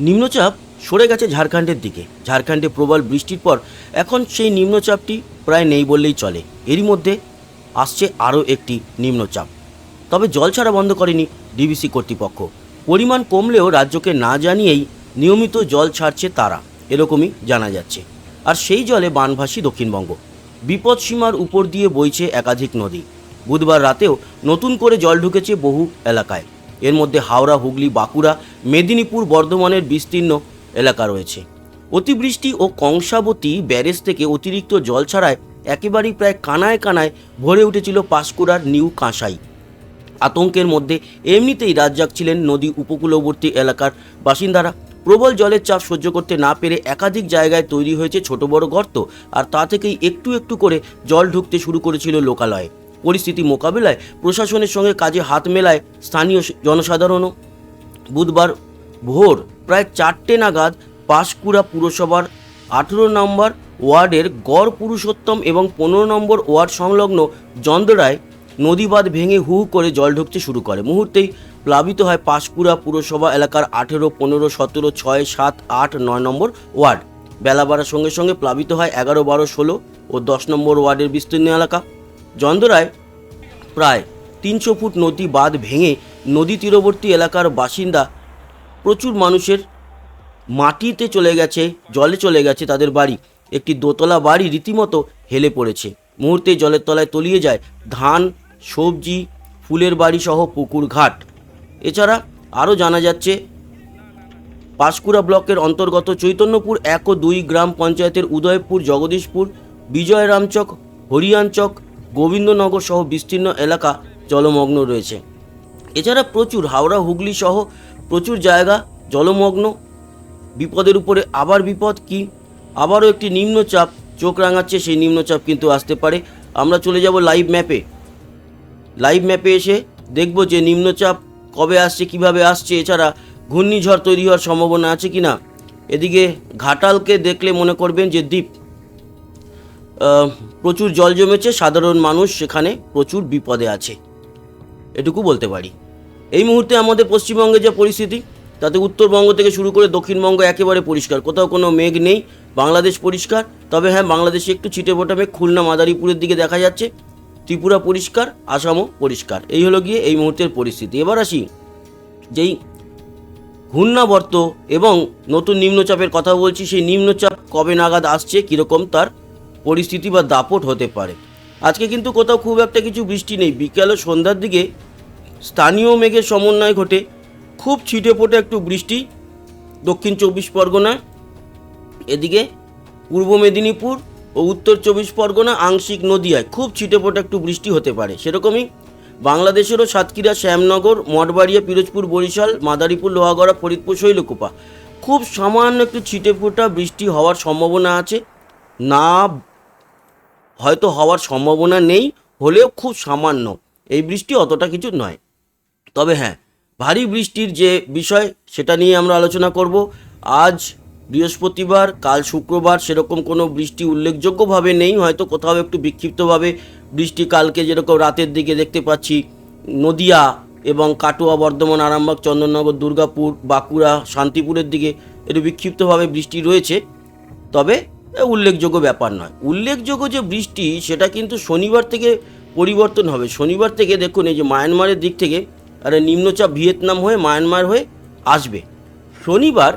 নিম্নচাপ সরে গেছে ঝাড়খণ্ডের দিকে। ঝাড়খণ্ডে প্রবল বৃষ্টির পর এখন সেই নিম্নচাপটি প্রায় নেই বললেই চলে। এরই মধ্যে আসছে আরও একটি নিম্নচাপ। তবে জল ছাড়া বন্ধ করেনি ডিবিসি কর্তৃপক্ষ। পরিমাণ কমলেও রাজ্যকে না জানিয়েই নিয়মিত জল ছাড়ছে তারা, এরকমই জানা যাচ্ছে। আর সেই জলে বানভাসী দক্ষিণবঙ্গ। বিপদসীমার উপর দিয়ে বইছে একাধিক নদী। বুধবার রাতেও নতুন করে জল ঢুকেছে বহু এলাকায়। এর মধ্যে হাওড়া, হুগলি, বাঁকুড়া, মেদিনীপুর বর্ধমানের বিস্তীর্ণ এলাকা রয়েছে। অতিবৃষ্টি ও কংসাবতী ব্যারেজ থেকে অতিরিক্ত জল ছাড়ায় একেবারেই প্রায় কানায় কানায় ভরে উঠেছিল পাঁশকুড়ার নিউ কাঁসাই। আতঙ্কের মধ্যে এমনিতেই রাত জাগছিলেন নদী উপকূলবর্তী এলাকার বাসিন্দারা। প্রবল জলের চাপ সহ্য করতে না পেরে একাধিক জায়গায় তৈরি হয়েছে ছোট বড় গর্ত, আর তা থেকেই একটু একটু করে জল ঢুকতে শুরু করেছিল লোকালয়ে। পরিস্থিতি মোকাবিলায় প্রশাসনের সঙ্গে কাজে হাত মেলায় স্থানীয় জনসাধারণও। বুধবার ভোর প্রায় চারটে নাগাদ পাঁশকুড়া পুরসভার আঠেরো নম্বর ওয়ার্ডের গড় পুরুষোত্তম এবং পনেরো নম্বর ওয়ার্ড সংলগ্ন জন্দরায় নদীবাঁধ ভেঙে হু করে জল ঢুকতে শুরু করে। মুহূর্তেই প্লাবিত হয় পাঁশকুড়া পুরসভা এলাকার আঠেরো, পনেরো, সতেরো, ছয়, সাত, আট, নয় নম্বর ওয়ার্ড। বেলা বাড়ার সঙ্গে সঙ্গে প্লাবিত হয় এগারো, বারো, ষোলো ও দশ নম্বর ওয়ার্ডের বিস্তীর্ণ এলাকা। জন্দরায় প্রায় তিনশো ফুট নদী বাঁধ ভেঙে নদী তীরবর্তী এলাকার বাসিন্দা প্রচুর মানুষের মাটিতে চলে গেছে, জলে চলে গেছে তাদের বাড়ি। একটি দোতলা বাড়ি রীতিমতো হেলে পড়েছে। মুহূর্তে জলের তলায় তলিয়ে যায় ধান, সবজি, ফুলের বাড়ি সহ পুকুর ঘাট। এছাড়া আরও জানা যাচ্ছে, পাঁশকুড়া ব্লকের অন্তর্গত চৈতন্যপুর এক ও দুই গ্রাম পঞ্চায়েতের উদয়পুর, জগদীশপুর, বিজয়রামচক, হরিয়ানচক গোবিন্দনগর সহ বিস্তীর্ণ এলাকা জলমগ্ন রয়েছে। এছাড়া প্রচুর হাওড়া, হুগলি সহ প্রচুর জায়গা জলমগ্ন। বিপদের উপরে আবার বিপদ কি? আবারও একটি নিম্নচাপ, চোখ রাঙাচ্ছে সেই নিম্নচাপ কিন্তু আসতে পারে। আমরা চলে যাব লাইভ ম্যাপে লাইভ ম্যাপে এসে দেখব যে নিম্নচাপ কবে আসছে, কীভাবে আসছে। এছাড়া ঘূর্ণিঝড় তৈরি হওয়ার সম্ভাবনা আছে কি না এদিকে ঘাটালকে দেখলে মনে করবেন যে দ্বীপ। প্রচুর জল জমেছে, সাধারণ মানুষ সেখানে প্রচুর বিপদে আছে। এটুকু বলতে পারি। এই মুহূর্তে আমাদের পশ্চিমবঙ্গে যে পরিস্থিতি, তাতে উত্তরবঙ্গ থেকে শুরু করে দক্ষিণবঙ্গ একেবারে পরিষ্কার। কোথাও কোনো মেঘ নেই, বাংলাদেশ পরিষ্কার। তবে হ্যাঁ বাংলাদেশে একটু ছিটে ফোটা মেঘ, খুলনা, মাদারীপুরের দিকে দেখা যাচ্ছে। ত্রিপুরা পরিষ্কার, আসামও পরিষ্কার। এই হলো গিয়ে এই মুহূর্তের পরিস্থিতি। এবার আসি যেই ঘূর্ণাবর্ত এবং নতুন নিম্নচাপের কথা বলছি। সেই নিম্নচাপ কবে নাগাদ আসছে, কীরকম তার পরিস্থিতি বা দাপট হতে পারে। আজকে কিন্তু কোথাও খুব একটা কিছু বৃষ্টি নেই। বিকেল ও সন্ধ্যার দিকে স্থানীয় মেঘের সমন্বয় ঘটে। খুব ছিটে ফোটে একটু বৃষ্টি দক্ষিণ চব্বিশ পরগনায় এদিকে পূর্ব মেদিনীপুর ও উত্তর চব্বিশ পরগনা, আংশিক নদিয়ায় খুব ছিটেফোঁটা একটু বৃষ্টি হতে পারে। সেরকমই বাংলাদেশেরও সাতক্ষীরা, শ্যামনগর, মঠবাড়িয়া, পিরোজপুর, বরিশাল, মাদারীপুর, লোহাগড়া, ফরিদপুর, শৈলকুপা খুব সামান্য একটু ছিটেফোঁটা বৃষ্টি হওয়ার সম্ভাবনা আছে। না হয়তো হওয়ার সম্ভাবনা নেই, হলেও খুব সামান্য। এই বৃষ্টি অতটা কিছু নয়। তবে হ্যাঁ ভারী বৃষ্টির যে বিষয়, সেটা নিয়ে আমরা আলোচনা করব। আজ বৃহস্পতিবার, কাল শুক্রবার সেরকম কোনো বৃষ্টি উল্লেখযোগ্যভাবে নেই। হয়তো কোথাও একটু বিক্ষিপ্তভাবে বৃষ্টি কালকে যেরকম রাতের দিকে দেখতে পাচ্ছি, নদিয়া এবং কাটোয়া, বর্ধমান, আরামবাগ, চন্দননগর, দুর্গাপুর, বাঁকুড়া, শান্তিপুরের দিকে একটু বিক্ষিপ্তভাবে বৃষ্টি রয়েছে। তবে উল্লেখযোগ্য ব্যাপার নয়। উল্লেখযোগ্য যে বৃষ্টি, সেটা কিন্তু শনিবার থেকে পরিবর্তন হবে। শনিবার থেকে দেখুন, এই যে মায়ানমারের দিক থেকে, আরে নিম্নচাপ ভিয়েতনাম হয়ে মায়ানমার হয়ে আসবে। শনিবার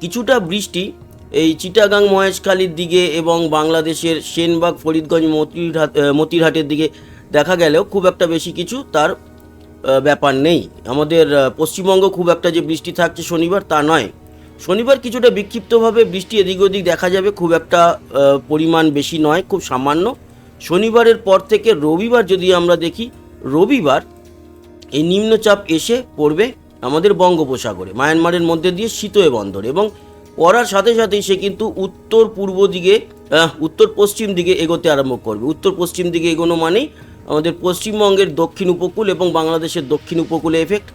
কিছুটা বৃষ্টি, এই চিটাগাং, মহেশখালীর দিকে এবং বাংলাদেশের সেনবাগ, ফরিদগঞ্জ, মতিরহাট মতিরহাটের দিকে দেখা গেলেও খুব একটা বেশি কিছু তার ব্যাপার নেই। আমাদের পশ্চিমবঙ্গ খুব একটা যে বৃষ্টি থাকছে শনিবার তা নয়। শনিবার কিছুটা বিক্ষিপ্তভাবে বৃষ্টি এদিক ওদিক দেখা যাবে, খুব একটা পরিমাণ বেশি নয়, খুব সামান্য। শনিবারের পর থেকে রবিবার যদি আমরা দেখি, রবিবার এই নিম্নচাপ এসে পড়বে আমাদের বঙ্গোপসাগরে, মায়ানমারের মধ্যে দিয়ে শীতয়ে বন্দর এবং পড়ার সাথে সাথেই সে কিন্তু উত্তর পূর্ব দিকে উত্তর পশ্চিম দিকে এগোতে আরম্ভ করবে। উত্তর পশ্চিম দিকে এগোনো মানেই আমাদের পশ্চিমবঙ্গের দক্ষিণ উপকূল এবং বাংলাদেশের দক্ষিণ উপকূলে এফেক্ট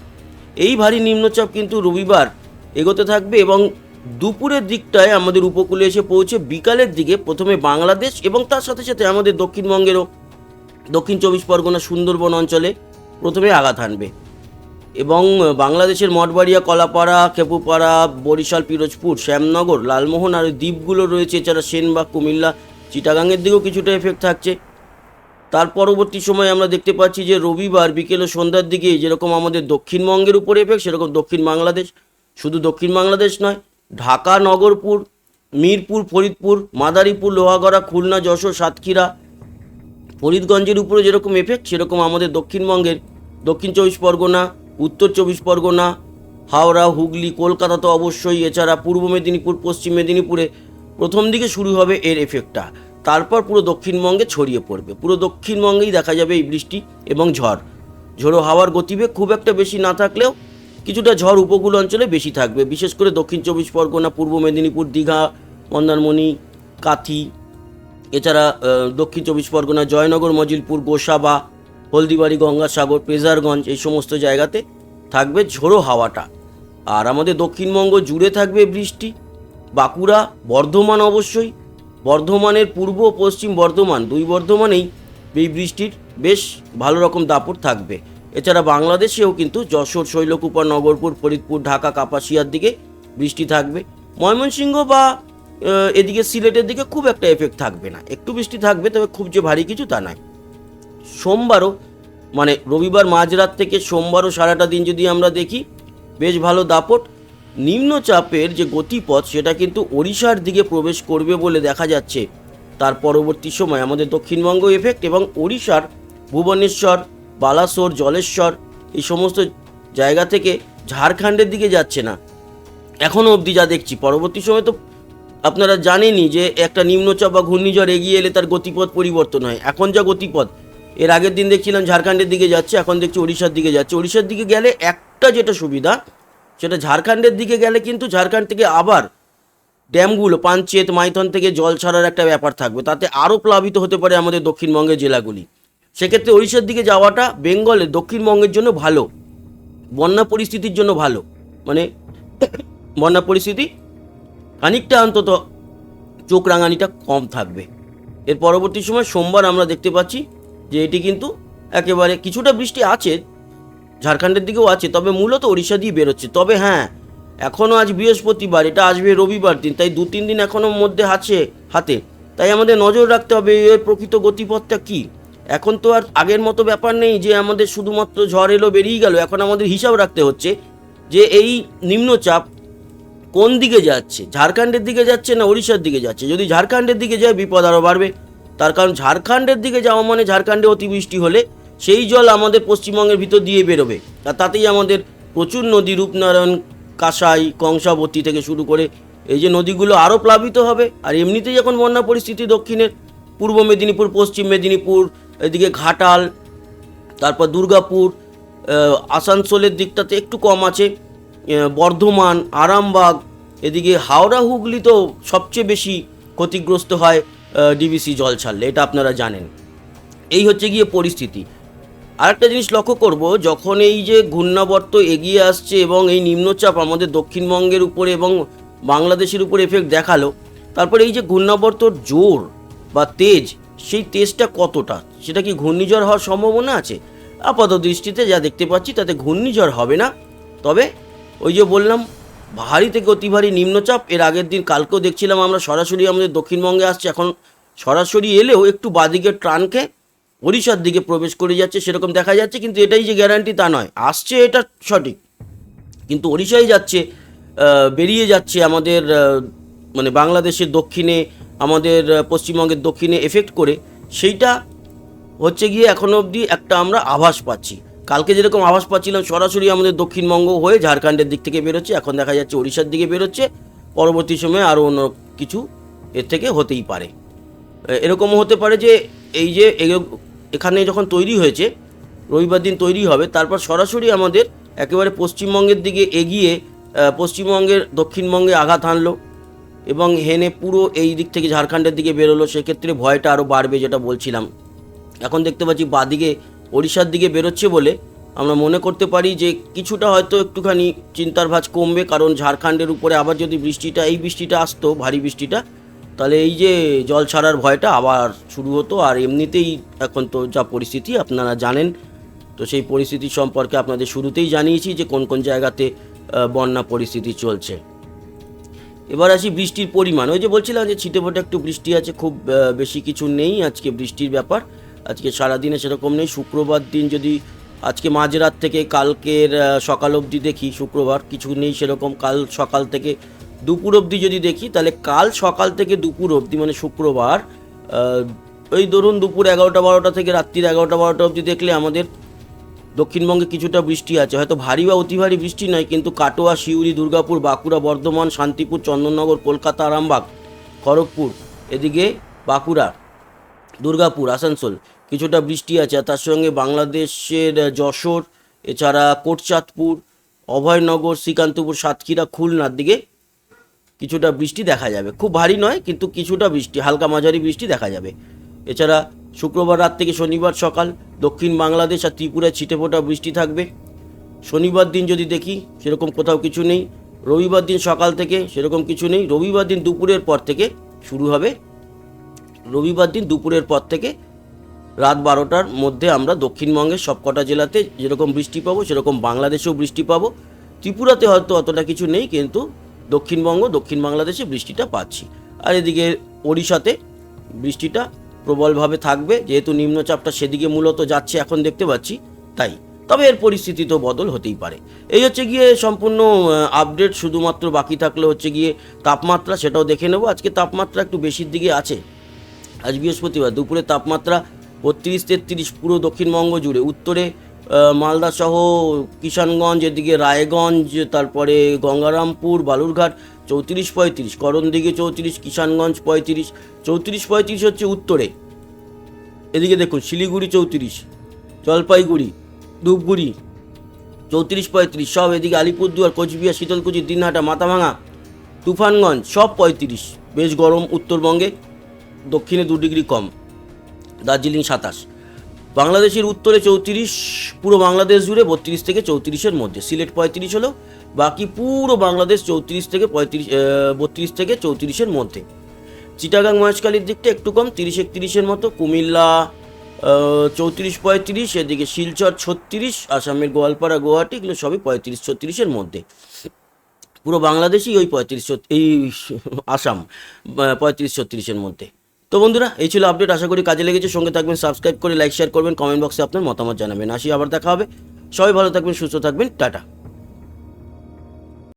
এই ভারী নিম্নচাপ কিন্তু রবিবার এগোতে থাকবে এবং দুপুরের দিকটায় আমাদের উপকূলে এসে পৌঁছে বিকালের দিকে প্রথমে বাংলাদেশ এবং তার সাথে সাথে আমাদের দক্ষিণবঙ্গেরও দক্ষিণ চব্বিশ পরগনা সুন্দরবন অঞ্চলে প্রথমে আঘাত হানবে। এবং বাংলাদেশের মঠবাড়িয়া, কলাপাড়া, খেপুপাড়া, বরিশাল, পিরোজপুর, শ্যামনগর, লালমোহন আর দ্বীপগুলো রয়েছে, এছাড়া সেনবাগ, কুমিল্লা, চিটাগাংয়ের দিকেও কিছুটা এফেক্ট থাকছে। তার পরবর্তী সময় আমরা দেখতে পাচ্ছি যে রবিবার বিকেল ও সন্ধ্যার দিকে যেরকম আমাদের দক্ষিণবঙ্গের উপর এফেক্ট সেরকম দক্ষিণ বাংলাদেশ শুধু দক্ষিণ বাংলাদেশ নয়, ঢাকা, নগরপুর, মিরপুর, ফরিদপুর, মাদারীপুর, লোহাগড়া, খুলনা, যশোর, সাতক্ষীরা, ফরিদগঞ্জের উপরে যেরকম এফেক্ট সেরকম আমাদের দক্ষিণবঙ্গের দক্ষিণ চব্বিশ পরগনা, উত্তর চব্বিশ পরগনা, হাওড়া, হুগলি, কলকাতা তো অবশ্যই, এছাড়া পূর্ব মেদিনীপুর, পশ্চিম মেদিনীপুরে প্রথম দিকে শুরু হবে এর এফেক্টটা তারপর পুরো দক্ষিণবঙ্গে ছড়িয়ে পড়বে। পুরো দক্ষিণবঙ্গেই দেখা যাবে এই বৃষ্টি এবং ঝড়। ঝোড়ো হাওয়ার গতিবেগ খুব একটা বেশি না থাকলেও কিছুটা ঝড় উপকূল অঞ্চলে বেশি থাকবে। বিশেষ করে দক্ষিণ চব্বিশ পরগনা, পূর্ব মেদিনীপুর, দীঘা, মন্দারমণি, কাথি, এছাড়া দক্ষিণ চব্বিশ পরগনা, জয়নগর, মজিলপুর, গোসাবা, হলদিবাড়ি, গঙ্গাসাগর, পেজারগঞ্জ, এই সমস্ত জায়গাতে থাকবে ঝোড়ো হাওয়াটা। আর আমাদের দক্ষিণবঙ্গ জুড়ে থাকবে বৃষ্টি। বাঁকুড়া, বর্ধমান অবশ্যই। বর্ধমানের পূর্ব, পশ্চিম বর্ধমান, দুই বর্ধমানেই এই বৃষ্টির বেশ ভালো রকম দাপট থাকবে। এছাড়া বাংলাদেশেও কিন্তু যশোর, শৈলকুপা, নগরপুর, ফরিদপুর, ঢাকা, কাপাসিয়ার দিকে বৃষ্টি থাকবে। ময়মনসিংহ বা এদিকে সিলেটের দিকে খুব একটা এফেক্ট থাকবে না। একটু বৃষ্টি থাকবে, তবে খুব যে ভারী কিছু তা নয়। সোমবারও মানে রবিবার মাঝরাত থেকে সোমবারও সারাটা দিন যদি আমরা দেখি, বেশ ভালো দাপট। নিম্নচাপের যে গতিপথ, সেটা কিন্তু ওড়িশার দিকে প্রবেশ করবে বলে দেখা যাচ্ছে। তার পরবর্তী সময় আমাদের দক্ষিণবঙ্গ এফেক্ট এবং ওড়িশার ভুবনেশ্বর বালাসোর, জলেশ্বর, এই সমস্ত জায়গা থেকে ঝাড়খণ্ডের দিকে যাচ্ছে না। এখনও অবধি যা দেখছি, পরবর্তী সময় তো আপনারা জানেনই যে একটা নিম্নচাপ বা ঘূর্ণিঝড় এগিয়ে এলে তার গতিপথ পরিবর্তন হয়। এখন যা গতিপথ, এর আগের দিন দেখছিলাম ঝাড়খণ্ডের দিকে যাচ্ছে, এখন দেখছি ওড়িশার দিকে যাচ্ছে। ওড়িশার দিকে গেলে একটা যেটা সুবিধা, সেটা ঝাড়খণ্ডের দিকে গেলে কিন্তু ঝাড়খণ্ড থেকে আবার ড্যামগুলো পাঞ্চেত মাইথন থেকে জল ছাড়ার একটা ব্যাপার থাকবে। তাতে আরও প্লাবিত হতে পারে আমাদের দক্ষিণবঙ্গের জেলাগুলি। সেক্ষেত্রে ওড়িশার দিকে যাওয়াটা বেঙ্গলে দক্ষিণবঙ্গের জন্য ভালো, বন্যা পরিস্থিতির জন্য ভালো। মানে বন্যা পরিস্থিতি খানিকটা অন্তত চোখ রাঙানিটা কম থাকবে। এর পরবর্তী সময় সোমবার আমরা দেখতে পাচ্ছি যে এটি কিন্তু একেবারে কিছুটা বৃষ্টি আছে, ঝাড়খণ্ডের দিকেও আছে, তবে মূলত ওড়িশা দিয়ে বেরোচ্ছে। তবে হ্যাঁ এখনও আজ বৃহস্পতিবার, এটা আসবে রবিবার দিন, তাই দু তিন দিন এখনও মধ্যে আছে হাতে। তাই আমাদের নজর রাখতে হবে, এর প্রকৃত গতিপথটা কী? এখন তো আর আগের মতো ব্যাপার নেই যে আমাদের শুধুমাত্র ঝড় এলো, বেরিয়ে গেল। এখন আমাদের হিসাব রাখতে হচ্ছে যে এই নিম্নচাপ কোন দিকে যাচ্ছে? ঝাড়খণ্ডের দিকে যাচ্ছে না ওড়িশার দিকে যাচ্ছে? যদি ঝাড়খণ্ডের দিকে যায়, বিপদ আরও বাড়বে। তার কারণ ঝাড়খণ্ডের দিকে যাওয়া মানে ঝাড়খণ্ডে অতিবৃষ্টি হলে সেই জল আমাদের পশ্চিমবঙ্গের ভিতর দিয়ে বেরোবে। আর তাতেই আমাদের প্রচুর নদী, রূপনারায়ণ, কাঁসাই, কংসাবতী থেকে শুরু করে এই যে নদীগুলো আরও প্লাবিত হবে। আর এমনিতেই এখন বন্যা পরিস্থিতি দক্ষিণের, পূর্ব মেদিনীপুর, পশ্চিম মেদিনীপুর এদিকে ঘাটাল, তারপর দুর্গাপুর আসানসোলের দিকটাতে একটু কম আছে বর্ধমান, আরামবাগ, এদিকে হাওড়া, হুগলি তো সবচেয়ে বেশি ক্ষতিগ্রস্ত হয় ডিবিসি জল ছাড়লে, এটা আপনারা জানেন। এই হচ্ছে গিয়ে পরিস্থিতি। আরেকটা জিনিস লক্ষ্য করব, যখন এই যে ঘূর্ণাবর্ত এগিয়ে আসছে এবং এই নিম্নচাপ আমাদের দক্ষিণবঙ্গের উপরে এবং বাংলাদেশের উপরে এফেক্ট দেখাল, তারপরে এই যে ঘূর্ণাবর্তর জোর বা তেজ সেই তেজটা কতটা? সেটা কি ঘূর্ণিঝড় হওয়ার সম্ভাবনা আছে? আপাত দৃষ্টিতে যা দেখতে পাচ্ছি, তাতে ঘূর্ণিঝড় হবে না। তবে ওই যে বললাম, ভারী থেকে অতি ভারী নিম্নচাপ, এর আগের দিন কালকেও দেখছিলাম আমরা সরাসরি আমাদের দক্ষিণবঙ্গে আসছে, এখন সরাসরি এলেও একটু বাদিকের ট্রানকে ওড়িশার দিকে প্রবেশ করে যাচ্ছে, সেরকম দেখা যাচ্ছে, কিন্তু এটাই যে গ্যারান্টি তা নয়। আসছে এটা সঠিক। কিন্তু ওড়িশায় যাচ্ছে বেরিয়ে যাচ্ছে আমাদের মানে বাংলাদেশের দক্ষিণে, আমাদের পশ্চিমবঙ্গের দক্ষিণে এফেক্ট করে, সেইটা হচ্ছে গিয়ে এখনও অবধি একটা আমরা আভাস পাচ্ছি। কালকে যেরকম আভাস পাচ্ছিলাম, সরাসরি আমাদের দক্ষিণবঙ্গ হয়ে ঝাড়খণ্ডের দিক থেকে বেরোচ্ছে, এখন দেখা যাচ্ছে ওড়িশার দিকে বেরোচ্ছে, পরবর্তী সময়ে আরও অন্য কিছু এর থেকে হতেই পারে। এরকমও হতে পারে যে এই যে এখানে যখন তৈরি হয়েছে, রবিবার দিন তৈরি হবে, তারপর সরাসরি আমাদের একেবারে পশ্চিমবঙ্গের দিকে এগিয়ে পশ্চিমবঙ্গের দক্ষিণবঙ্গে আঘাত হানলো এবং হেনে পুরো এই দিক থেকে ঝাড়খণ্ডের দিকে বেরোলো, সেক্ষেত্রে ভয়টা আরও বাড়বে যেটা বলছিলাম। এখন দেখতে পাচ্ছি বাদিকে, ওড়িশার দিকে বেরোচ্ছে বলে আমরা মনে করতে পারি যে কিছুটা হয়তো একটুখানি চিন্তার ভাঁজ কমবে, কারণ ঝাড়খণ্ডের উপরে আবার যদি বৃষ্টিটা, এই বৃষ্টিটা আসতো, ভারী বৃষ্টিটা, তাহলে এই যে জল ছাড়ার ভয়টা আবার শুরু হতো। আর এমনিতেই এখন তো যা পরিস্থিতি, আপনারা জানেন। তো সেই পরিস্থিতি সম্পর্কে আপনাদের শুরুতেই জানিয়েছি যে কোন কোন জায়গাতে বন্যা পরিস্থিতি চলছে। এবার আসি বৃষ্টির পরিমাণ। ওই যে বলছিলাম যে ছিটেফোঁটে একটু বৃষ্টি আছে, খুব বেশি কিছু নেই আজকে বৃষ্টির ব্যাপার। আজকে সারাদিনে সেরকম নেই। শুক্রবার দিন যদি আজকে মাঝরাত থেকে কালকের সকাল অবধি দেখি, শুক্রবার কিছু নেই সেরকম। কাল সকাল থেকে দুপুর অবধি যদি দেখি, তাহলে কাল সকাল থেকে দুপুর অবধি মানে শুক্রবার ওই ধরুন দুপুর এগারোটা বারোটা থেকে রাত্রির এগারোটা বারোটা অবধি দেখলে আমাদের দক্ষিণবঙ্গে কিছুটা বৃষ্টি আছে। হয়তো ভারী বা অতি ভারী বৃষ্টি নয়, কিন্তু কাটোয়া শিউরি দুর্গাপুর, বাঁকুড়া, বর্ধমান, শান্তিপুর, চন্দননগর, কলকাতা, আরামবাগ, খড়গপুর, এদিকে বাঁকুড়া, দুর্গাপুর, আসানসোল কিছুটা বৃষ্টি আছে। তার সঙ্গে বাংলাদেশের যশোর, এছাড়া কোটচাঁদপুর, অভয়নগর, শ্রীকান্তপুর, সাতক্ষীরা, খুলনার দিকে কিছুটা বৃষ্টি দেখা যাবে। খুব ভারী নয়, কিন্তু কিছুটা বৃষ্টি, হালকা মাঝারি বৃষ্টি দেখা যাবে। এছাড়া শুক্রবার রাত থেকে শনিবার সকাল দক্ষিণ বাংলাদেশ আর ত্রিপুরায় ছিটেফোঁটা বৃষ্টি থাকবে। শনিবার দিন যদি দেখি, সেরকম কোথাও কিছু নেই। রবিবার দিন সকাল থেকে সেরকম কিছু নেই। রবিবার দিন দুপুরের পর থেকে শুরু হবে। রবিবার দিন দুপুরের পর থেকে রাত বারোটার মধ্যে আমরা দক্ষিণবঙ্গের সবকটা জেলাতে যেরকম বৃষ্টি পাবো, সেরকম বাংলাদেশেও বৃষ্টি পাবো। ত্রিপুরাতে হয়তো অতটা কিছু নেই, কিন্তু দক্ষিণবঙ্গ, দক্ষিণ বাংলাদেশে বৃষ্টিটা পাচ্ছি। আর এদিকে ওড়িশাতে বৃষ্টিটা প্রবলভাবে থাকবে যেহেতু নিম্নচাপটা সেদিকে মূলত যাচ্ছে এখন দেখতে পাচ্ছি তাই। তবে এর পরিস্থিতি তো বদল হতেই পারে। এই হচ্ছে গিয়ে সম্পূর্ণ আপডেট শুধুমাত্র বাকি থাকলে হচ্ছে গিয়ে তাপমাত্রা সেটাও দেখে নেব। আজকে তাপমাত্রা একটু বেশির দিকে আছে। আজ বৃহস্পতিবার দুপুরে তাপমাত্রা বত্রিশ তেত্রিশ পুরো দক্ষিণবঙ্গ জুড়ে। উত্তরে আহ, মালদা সহ কিষানগঞ্জ এদিকে রায়গঞ্জ তারপরে গঙ্গারামপুর বালুরঘাট চৌত্রিশ পঁয়ত্রিশ, করণদিঘি চৌত্রিশ, কিষানগঞ্জ পঁয়ত্রিশ, চৌত্রিশ পঁয়ত্রিশ হচ্ছে উত্তরে। এদিকে দেখুন, শিলিগুড়ি চৌত্রিশ, জলপাইগুড়ি, ধূপগুড়ি চৌত্রিশ পঁয়ত্রিশ, সব এদিকে আলিপুরদুয়ার, কোচবিহার, শীতলকুচি, দিনহাটা, মাথাভাঙা, তুফানগঞ্জ, সব পঁয়ত্রিশ। বেশ গরম উত্তরবঙ্গে, দক্ষিণে দু ডিগ্রি কম, দার্জিলিং সাতাশ। বাংলাদেশের উত্তরে চৌত্রিশ পুরো বাংলাদেশ জুড়ে বত্রিশ থেকে চৌত্রিশের মধ্যে। সিলেট পঁয়ত্রিশ হলো, বাকি পুরো বাংলাদেশ চৌত্রিশ থেকে পঁয়ত্রিশ বত্রিশ থেকে চৌত্রিশের মধ্যে। চিটাগাং মহেশখালীর দিকটা একটু কম, তিরিশ একত্রিশের মতো। কুমিল্লা চৌত্রিশ পঁয়ত্রিশ, এদিকে শিলচর ছত্রিশ, আসামের গোয়ালপাড়া, গুয়াহাটি, এগুলো সবই পঁয়ত্রিশ ছত্রিশের মধ্যে। পুরো বাংলাদেশই ওই পঁয়ত্রিশ এই আসাম পঁয়ত্রিশ ছত্রিশের মধ্যে। তো বন্ধুরা, এই ছিল আপডেট আশা করি কাজে লেগেছে। সঙ্গে থাকবেন সাবস্ক্রাইব করে লাইক শেয়ার করবেন কমেন্ট বক্সে আপনার মতামত জানাবেন। আসি, আবার দেখা হবে। সবাই ভালো থাকবেন, সুস্থ থাকবেন। টাটা।